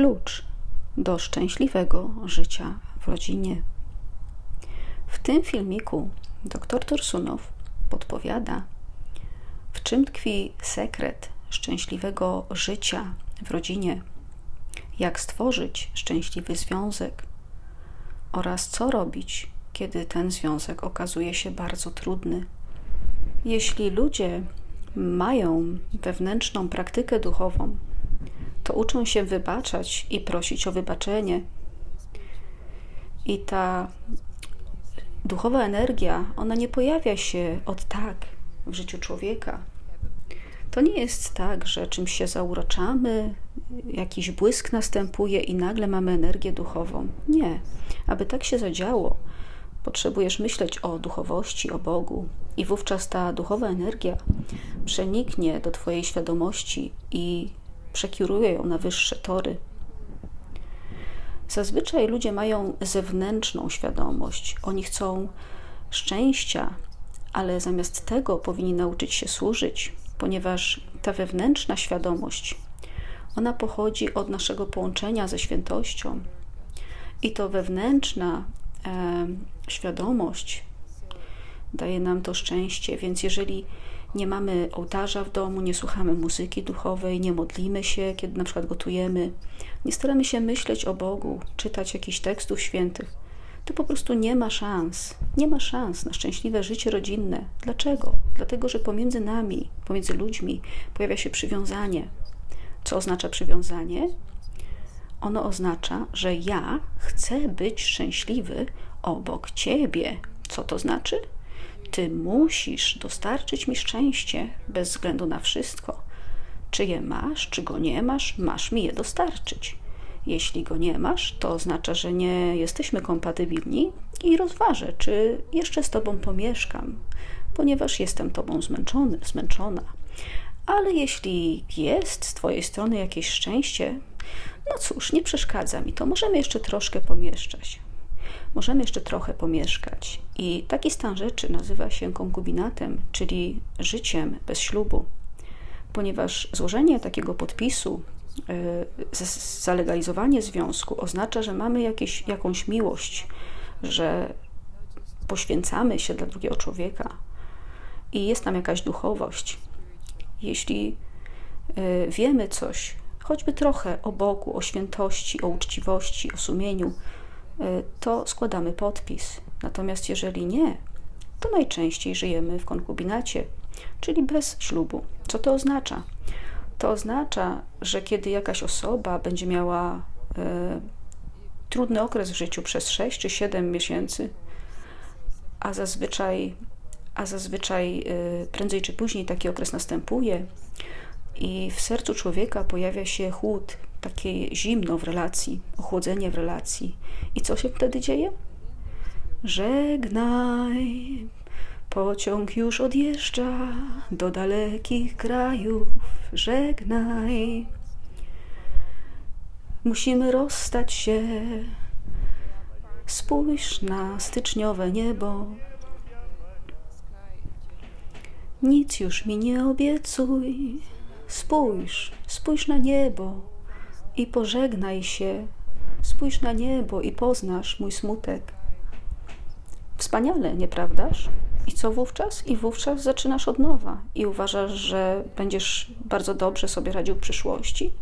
klucz do szczęśliwego życia w rodzinie. W tym filmiku dr Tursunow podpowiada, w czym tkwi sekret szczęśliwego życia w rodzinie, jak stworzyć szczęśliwy związek oraz co robić, kiedy ten związek okazuje się bardzo trudny. Jeśli ludzie mają wewnętrzną praktykę duchową, to uczą się wybaczać i prosić o wybaczenie. I ta duchowa energia, ona nie pojawia się od tak w życiu człowieka. To nie jest tak, że czymś się zauroczamy, jakiś błysk następuje i nagle mamy energię duchową. Nie. Aby tak się zadziało, potrzebujesz myśleć o duchowości, o Bogu, i wówczas ta duchowa energia przeniknie do Twojej świadomości i przekieruje ją na wyższe tory. Zazwyczaj ludzie mają zewnętrzną świadomość. Oni chcą szczęścia, ale zamiast tego powinni nauczyć się służyć, ponieważ ta wewnętrzna świadomość, ona pochodzi od naszego połączenia ze świętością. I to wewnętrzna e, świadomość daje nam to szczęście, więc jeżeli nie mamy ołtarza w domu, nie słuchamy muzyki duchowej, nie modlimy się, kiedy na przykład gotujemy, nie staramy się myśleć o Bogu, czytać jakichś tekstów świętych, to po prostu nie ma szans. Nie ma szans na szczęśliwe życie rodzinne. Dlaczego? Dlatego, że pomiędzy nami, pomiędzy ludźmi pojawia się przywiązanie. Co oznacza przywiązanie? Ono oznacza, że ja chcę być szczęśliwy obok ciebie. Co to znaczy? Ty musisz dostarczyć mi szczęście bez względu na wszystko. Czy je masz, czy go nie masz, masz mi je dostarczyć. Jeśli go nie masz, to oznacza, że nie jesteśmy kompatybilni i rozważę, czy jeszcze z Tobą pomieszkam, ponieważ jestem Tobą zmęczony, zmęczona. Ale jeśli jest z Twojej strony jakieś szczęście, no cóż, nie przeszkadza mi to, możemy jeszcze troszkę pomieszczać możemy jeszcze trochę pomieszkać. I taki stan rzeczy nazywa się konkubinatem, czyli życiem bez ślubu, ponieważ złożenie takiego podpisu, e, zalegalizowanie związku oznacza, że mamy jakieś, jakąś miłość, że poświęcamy się dla drugiego człowieka i jest tam jakaś duchowość. Jeśli e, wiemy coś, choćby trochę o Bogu, o świętości, o uczciwości, o sumieniu, to składamy podpis. Natomiast jeżeli nie, to najczęściej żyjemy w konkubinacie, czyli bez ślubu. Co to oznacza? To oznacza, że kiedy jakaś osoba będzie miała y, trudny okres w życiu przez 6 czy 7 miesięcy, a zazwyczaj, a zazwyczaj y, prędzej czy później taki okres następuje i w sercu człowieka pojawia się chłód, takie zimno w relacji, ochłodzenie w relacji. I co się wtedy dzieje? Żegnaj, pociąg już odjeżdża do dalekich krajów. Żegnaj, musimy rozstać się. Spójrz na styczniowe niebo. Nic już mi nie obiecuj. Spójrz, spójrz na niebo i pożegnaj się. Spójrz na niebo i poznasz mój smutek. Wspaniale, nieprawdaż? I co wówczas? I wówczas zaczynasz od nowa i uważasz, że będziesz bardzo dobrze sobie radził w przyszłości?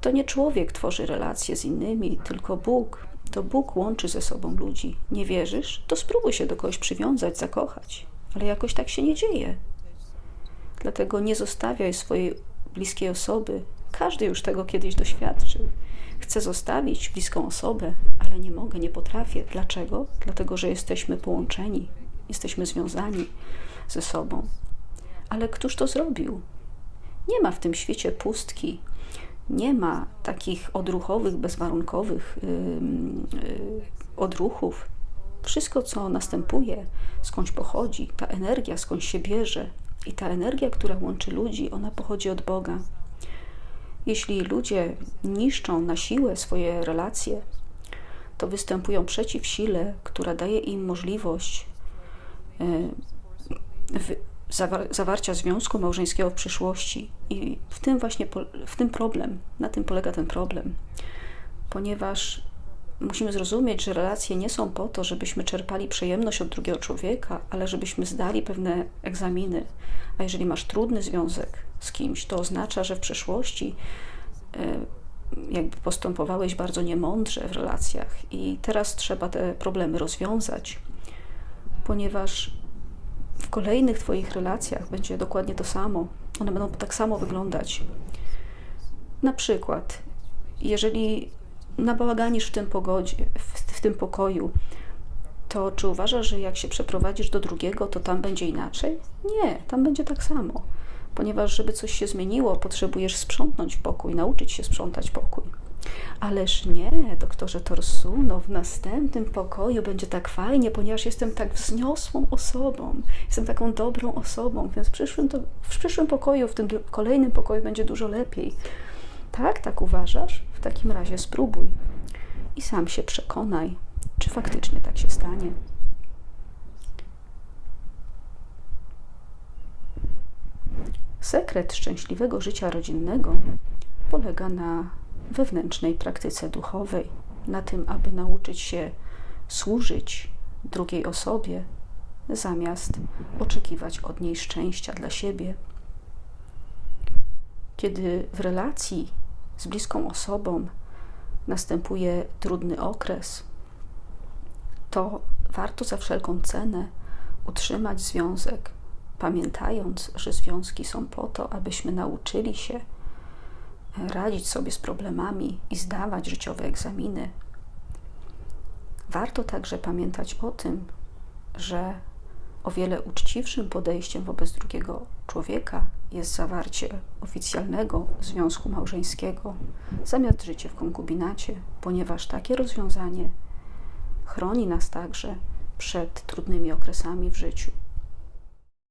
To nie człowiek tworzy relacje z innymi, tylko Bóg. To Bóg łączy ze sobą ludzi. Nie wierzysz? To spróbuj się do kogoś przywiązać, zakochać. Ale jakoś tak się nie dzieje. Dlatego nie zostawiaj swojej bliskiej osoby. Każdy już tego kiedyś doświadczył. Chcę zostawić bliską osobę, ale nie mogę, nie potrafię. Dlaczego? Dlatego, że jesteśmy połączeni, jesteśmy związani ze sobą. Ale któż to zrobił? Nie ma w tym świecie pustki, nie ma takich odruchowych, bezwarunkowych yy, yy, odruchów. Wszystko, co następuje, skądś pochodzi, ta energia skądś się bierze, i ta energia, która łączy ludzi, ona pochodzi od Boga. Jeśli ludzie niszczą na siłę swoje relacje, to występują przeciw sile, która daje im możliwość e, zawar- zawarcia związku małżeńskiego w przyszłości. I w tym właśnie w tym problem, na tym polega ten problem, ponieważ musimy zrozumieć, że relacje nie są po to, żebyśmy czerpali przyjemność od drugiego człowieka, ale żebyśmy zdali pewne egzaminy. A jeżeli masz trudny związek z kimś, to oznacza, że w przeszłości e, jakby postępowałeś bardzo niemądrze w relacjach i teraz trzeba te problemy rozwiązać, ponieważ w kolejnych Twoich relacjach będzie dokładnie to samo. One będą tak samo wyglądać. Na przykład, jeżeli nabałaganisz w tym pogodzie, w, w tym pokoju, to czy uważasz, że jak się przeprowadzisz do drugiego, to tam będzie inaczej? Nie, tam będzie tak samo. Ponieważ, żeby coś się zmieniło, potrzebujesz sprzątnąć pokój, nauczyć się sprzątać pokój. Ależ nie, doktorze Torsuno, w następnym pokoju będzie tak fajnie, ponieważ jestem tak wzniosłą osobą, jestem taką dobrą osobą, więc w przyszłym, to, w przyszłym pokoju, w tym kolejnym pokoju będzie dużo lepiej. Tak, tak uważasz? W takim razie spróbuj i sam się przekonaj, czy faktycznie tak się stanie. Sekret szczęśliwego życia rodzinnego polega na wewnętrznej praktyce duchowej, na tym, aby nauczyć się służyć drugiej osobie, zamiast oczekiwać od niej szczęścia dla siebie. Kiedy w relacji z bliską osobą następuje trudny okres, to warto za wszelką cenę utrzymać związek, pamiętając, że związki są po to, abyśmy nauczyli się radzić sobie z problemami i zdawać życiowe egzaminy. Warto także pamiętać o tym, że o wiele uczciwszym podejściem wobec drugiego człowieka jest zawarcie oficjalnego związku małżeńskiego zamiast życie w konkubinacie, ponieważ takie rozwiązanie chroni nas także przed trudnymi okresami w życiu.